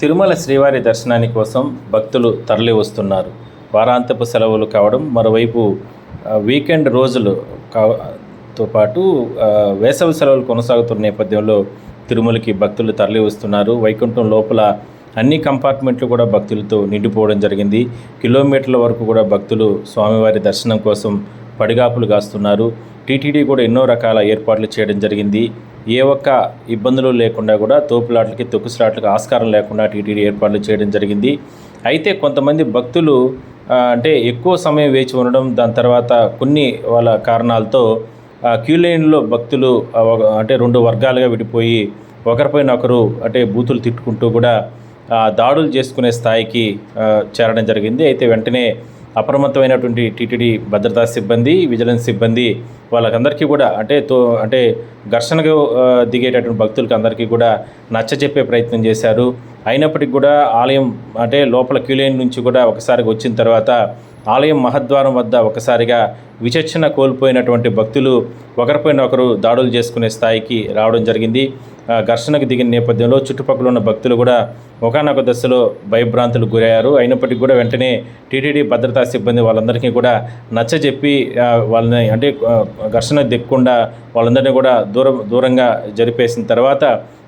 తిరుమల శ్రీవారి దర్శనాని కోసం భక్తులు తరలి వస్తున్నారు. వారాంతపు సెలవులు కావడం మరోవైపు వీకెండ్ రోజులు తో పాటు వేసవి సెలవులు కొనసాగుతున్న నేపథ్యంలో తిరుమలకి భక్తులు తరలి వస్తున్నారు. వైకుంఠం లోపల అన్ని కంపార్ట్మెంట్లు కూడా భక్తులతో నిండిపోవడం జరిగింది. కిలోమీటర్ల వరకు కూడా భక్తులు స్వామివారి దర్శనం కోసం పడిగాపులు కాస్తున్నారు. టీటీడీ కూడా ఎన్నో రకాల ఏర్పాట్లు చేయడం జరిగింది. ఏ ఒక్క ఇబ్బందులు లేకుండా కూడా తోపులాట్లకి తొక్కుసలాట్లకి ఆస్కారం లేకుండా టీటీడీ ఏర్పాట్లు చేయడం జరిగింది. అయితే కొంతమంది భక్తులు అంటే ఎక్కువ సమయం వేచి ఉండడం దాని తర్వాత కొన్ని వాళ్ళ కారణాలతో క్యూ లైన్లో భక్తులు అంటే రెండు వర్గాలుగా విడిపోయి ఒకరిపైన ఒకరు అంటే బూతులు తిట్టుకుంటూ కూడా దాడులు చేసుకునే స్థాయికి చేరడం జరిగింది. అయితే వెంటనే అప్రమత్తమైనటువంటి టీటీడీ భద్రతా సిబ్బంది విజిలెన్స్ సిబ్బంది వాళ్ళకందరికీ కూడా అంటే తో అంటే ఘర్షణకు దిగేటటువంటి భక్తులకి అందరికీ కూడా నచ్చజెప్పే ప్రయత్నం చేశారు. అయినప్పటికీ కూడా ఆలయం అంటే లోపల క్యూలైన్ నుంచి కూడా ఒకసారి వచ్చిన తర్వాత ఆలయం మహద్వారం వద్ద ఒకసారిగా విచక్షణ కోల్పోయినటువంటి భక్తులు ఒకరిపైన ఒకరు దాడులు చేసుకునే స్థాయికి రావడం జరిగింది. ఘర్షణకు దిగిన నేపథ్యంలో చుట్టుపక్కల ఉన్న భక్తులు కూడా ఒకనొక దశలో భయభ్రాంతులు గురయ్యారు. అయినప్పటికీ కూడా వెంటనే టీటీడీ భద్రతా సిబ్బంది వాళ్ళందరికీ కూడా నచ్చజెప్పి వాళ్ళని అంటే ఘర్షణ దిక్కకుండా వాళ్ళందరినీ కూడా దూరం దూరంగా జరిపేసిన తర్వాత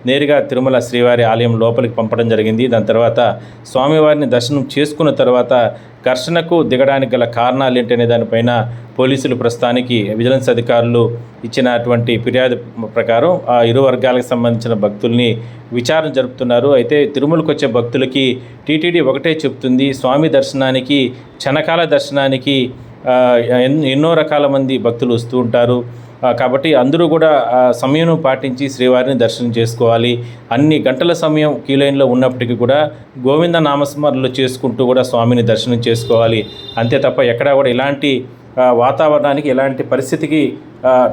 నేరుగా తిరుమల శ్రీవారి ఆలయం లోపలికి పంపడం జరిగింది. దాని తర్వాత స్వామివారిని దర్శనం చేసుకున్న తర్వాత ఘర్షణకు దిగడానికి గల కారణాలు ఏంటనే దానిపైన పోలీసులు ప్రస్తుతానికి విజిలెన్స్ అధికారులు ఇచ్చినటువంటి ఫిర్యాదు ప్రకారం ఆ ఇరు వర్గాలకు సంబంధించిన భక్తుల్ని విచారణ జరుపుతున్నారు. అయితే తిరుమలకు వచ్చే భక్తులకి టీటీడీ ఒకటే చెప్తుంది. స్వామి దర్శనానికి క్షణకాల దర్శనానికి ఎన్నో రకాల మంది భక్తులు వస్తూ ఉంటారు. కాబట్టి అందరూ కూడా ఆ సమయం పాటించి శ్రీవారిని దర్శనం చేసుకోవాలి. అన్ని గంటల సమయం క్యూ లైన్లో ఉన్నప్పటికీ కూడా గోవింద నామస్మరణలు చేసుకుంటూ కూడా స్వామిని దర్శనం చేసుకోవాలి. అంతే తప్ప ఎక్కడా కూడా ఇలాంటి వాతావరణానికి ఎలాంటి పరిస్థితికి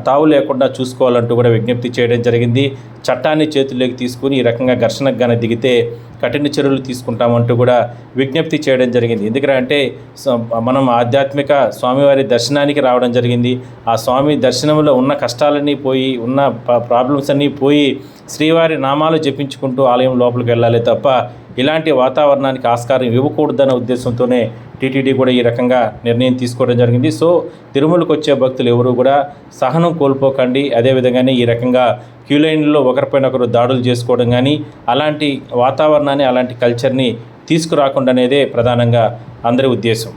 తావు లేకుండా చూసుకోవాలంటూ కూడా విజ్ఞప్తి చేయడం జరిగింది. చట్టాన్ని చేతుల్లోకి తీసుకుని ఈ రకంగా ఘర్షణకు గానే దిగితే కఠిన చర్యలు తీసుకుంటామంటూ కూడా విజ్ఞప్తి చేయడం జరిగింది. ఎందుకంటే మనం ఆధ్యాత్మిక స్వామివారి దర్శనానికి రావడం జరిగింది. ఆ స్వామి దర్శనంలో ఉన్న కష్టాలన్నీ పోయి ఉన్న ప్రాబ్లమ్స్ అన్నీ పోయి శ్రీవారి నామాలు జపించుకుంటూ ఆలయం లోపలికి వెళ్ళాలి తప్ప ఇలాంటి వాతావరణానికి ఆస్కారం ఇవ్వకూడదన్న ఉద్దేశంతోనే టీటీడీ కూడా ఈ రకంగా నిర్ణయం తీసుకోవడం జరిగింది. సో తిరుమలకు వచ్చే భక్తులు ఎవరు కూడా సహనం కోల్పోకండి. అదేవిధంగానే ఈ రకంగా క్యూ లైన్లో ఒకరిపైన ఒకరు దాడులు చేసుకోవడం కానీ అలాంటి వాతావరణాన్ని అలాంటి కల్చర్ని తీసుకురాకుండా అనేదే ప్రధానంగా అందరి ఉద్దేశం.